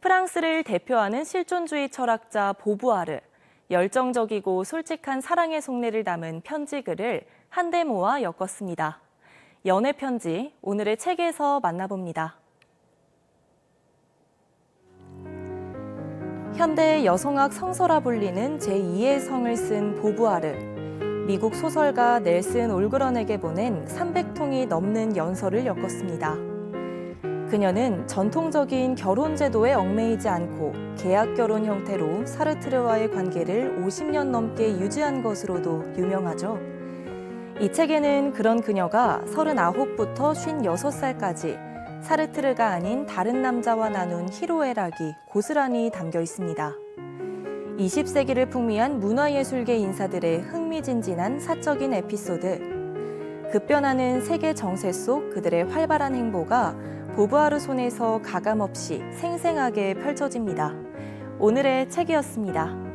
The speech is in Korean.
프랑스를 대표하는 실존주의 철학자 보부아르. 열정적이고 솔직한 사랑의 속내를 담은 편지글을 한데 모아 엮었습니다. 연애 편지, 오늘의 책에서 만나봅니다. 현대 여성학 성서라 불리는 제2의 성을 쓴 보부아르. 미국 소설가 넬슨 올그런에게 보낸 300통이 넘는 연설을 엮었습니다. 그녀는 전통적인 결혼 제도에 얽매이지 않고 계약 결혼 형태로 사르트르와의 관계를 50년 넘게 유지한 것으로도 유명하죠. 이 책에는 그런 그녀가 39부터 56살까지 사르트르가 아닌 다른 남자와 나눈 희로애락이 고스란히 담겨 있습니다. 20세기를 풍미한 문화예술계 인사들의 흥미진진한 사적인 에피소드, 급변하는 세계 정세 속 그들의 활발한 행보가 보부아르 손에서 가감없이 생생하게 펼쳐집니다. 오늘의 책이었습니다.